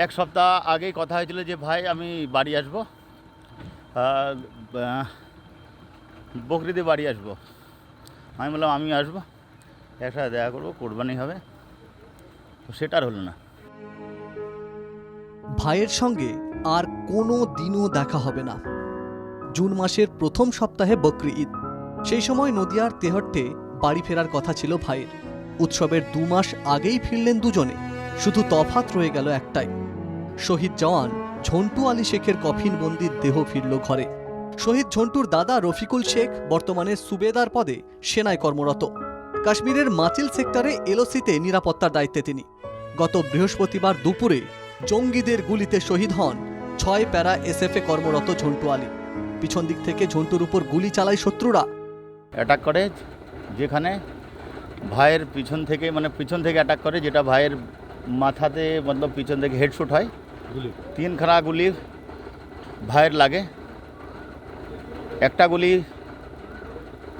এক সপ্তাহ আগেই কথা হয়েছিল যে, ভাই, আমি বাড়ি আসব। বকরিতে বাড়ি আসব। আমি বললাম আমি আসব। একসাথে দেখা করব, কোরবানি হবে। তো সেটা আর হলো না। ভাইয়ের সঙ্গে আর কোনো দিনও দেখা হবে না। জুন মাসের প্রথম সপ্তাহে বকরি ঈদ। সেই সময় নদিয়ার তেহট্টে বাড়ি ফেরার কথা ছিল ভাইয়ের। উৎসবের দু মাস আগেই ফিরলেন দুজনে। শুধু তফাত রয়ে গেল একটাই। শহীদ জওয়ান ঝন্টু আলী শেখের কফিনবন্দির দেহ ফিরল ঘরে। শহীদ ঝন্টুর দাদা রফিকুল শেখ বর্তমানে সুবেদার পদে সেনায় কর্মরত। কাশ্মীরের মাচিল সেক্টরে এলওসিতে নিরাপত্তার দায়িত্বে তিনি। গত বৃহস্পতিবার দুপুরে জঙ্গিদের গুলিতে শহীদ হন ছয় প্যারা এসএফে কর্মরত ঝন্টু আলী। পিছন দিক থেকে ঝন্টুর উপর গুলি চালায় শত্রুরা। অ্যাটাক করে যেখানে ভাইয়ের পিছন থেকে মানে পিছন থেকে অ্যাটাক করে, যেটা ভাইয়ের মাথাতে, মতলব পিছন থেকে হেডশুট হয় তিনখানা গুলি ভাইয়ের লাগে। একটা গুলি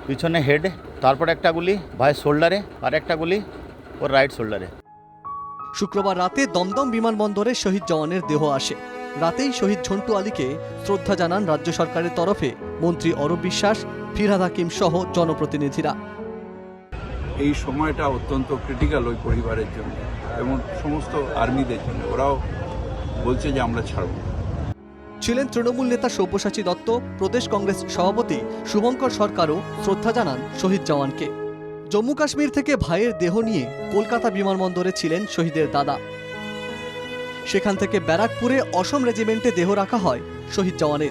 পিছনে হেড তারপর একটা গুলি ভাইয়ের শোল্ডারে আর একটা গুলি ওর রাইট শোল্ডারে শুক্রবার রাতে দমদম বিমানবন্দরে শহীদ জওয়ানের দেহ আসে। রাতেই শহীদ ঝন্টু আলীকে শ্রদ্ধা জানান রাজ্য সরকারের তরফে মন্ত্রী অরূপ বিশ্বাস ফিরহাদ হাকিম সহ জনপ্রতিনিধিরা। এই সময়টা অত্যন্ত ক্রিটিক্যাল ওই পরিবারের জন্য এবং সমস্ত আর্মিদের জন্য। ওরাও বলছে যে আমরা ছাড়ব। ছিলেন তৃণমূল নেতা সব্যসাচী দত্ত, প্রদেশ কংগ্রেস সভাপতি শুভঙ্কর সরকারও শ্রদ্ধা জানান শহীদ জওয়ানকে। জম্মু কাশ্মীর থেকে ভাইয়ের দেহ নিয়ে কলকাতা বিমানবন্দরে ছিলেন শহীদের দাদা। সেখান থেকে ব্যারাকপুরে অসম রেজিমেন্টে দেহ রাখা হয় শহীদ জওয়ানের।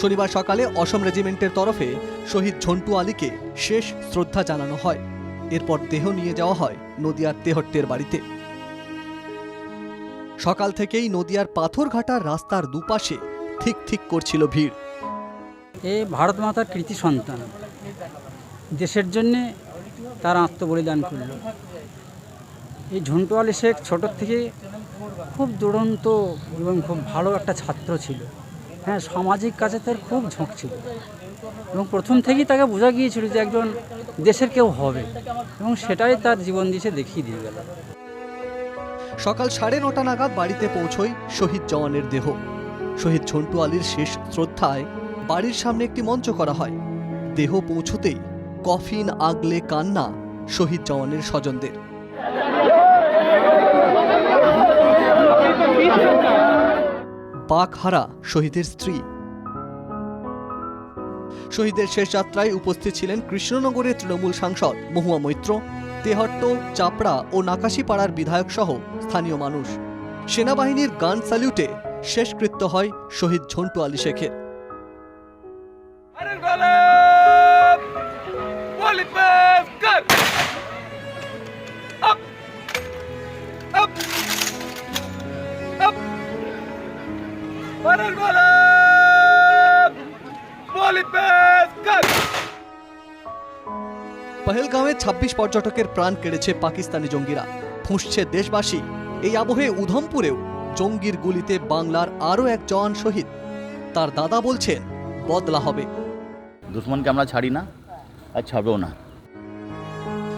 শনিবার সকালে অসম রেজিমেন্টের তরফে শহীদ ঝন্টু আলীকে শেষ শ্রদ্ধা জানানো হয়। এরপর দেহ নিয়ে যাওয়া হয় নদিয়ার তেহট্টের বাড়িতে। সকাল থেকেই নদিয়ার পাথরঘাটার রাস্তার দুপাশে ঠিক ঠিক করছিল ভিড়। এ ভারত মাতার কৃতি সন্তান। দেশের জন্যে তার আত্মবলিদান করল। এই ঝন্টু আলী শেখ ছোটোর থেকে খুব দুরন্ত এবং খুব ভালো একটা ছাত্র ছিল। হ্যাঁ সামাজিক কাজে তার খুব ঝোঁক ছিল। এবং প্রথম থেকেই তাকে বোঝা গিয়েছিল যে একজন দেশের কেউ হবে এবং সেটাই তার জীবন দিশে দেখিয়ে দিয়ে গেল। সকাল সাড়ে নটা নাগাদ বাড়িতে পৌঁছই শহীদ জওয়ানের দেহ। শহীদ ঝন্টু আলীর শেষ শ্রদ্ধায় বাড়ির সামনে একটি মঞ্চ করা হয়। দেহ পৌঁছতেই কফিন, আগলে কান্না শহীদ জওয়ানের স্বজনদের। বাকহারা শহীদের স্ত্রী। শহীদের শেষ যাত্রায় উপস্থিত ছিলেন কৃষ্ণনগরের তৃণমূল সাংসদ মহুয়া মৈত্র। তেহট্ট, চাপড়া ও নাকাশিপাড়ার বিধায়ক সহ স্থানীয় মানুষ। সেনাবাহিনীর গান স্যালিউটে শেষকৃত্য হয় শহীদ ঝন্টু আলী শেখের। পহেলগাঁওয়ে ২৬ পর্যটকের প্রাণ কেড়েছে পাকিস্তানি জঙ্গিরা। ফুঁসছে দেশবাসী। এই আবহে উধমপুরেও জঙ্গির গুলিতে বাংলার আরও এক জওয়ান শহীদ। তার দাদা বলছেন বদলা হবে। দুশ্মনকে আমরা ছাড়ি না আর ছাড়বেও না।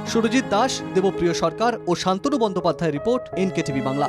সুরজিৎ দাস দেবপ্রিয় সরকার ও শান্তনু বন্দ্যোপাধ্যায়ের রিপোর্ট এনকেটিভি বাংলা।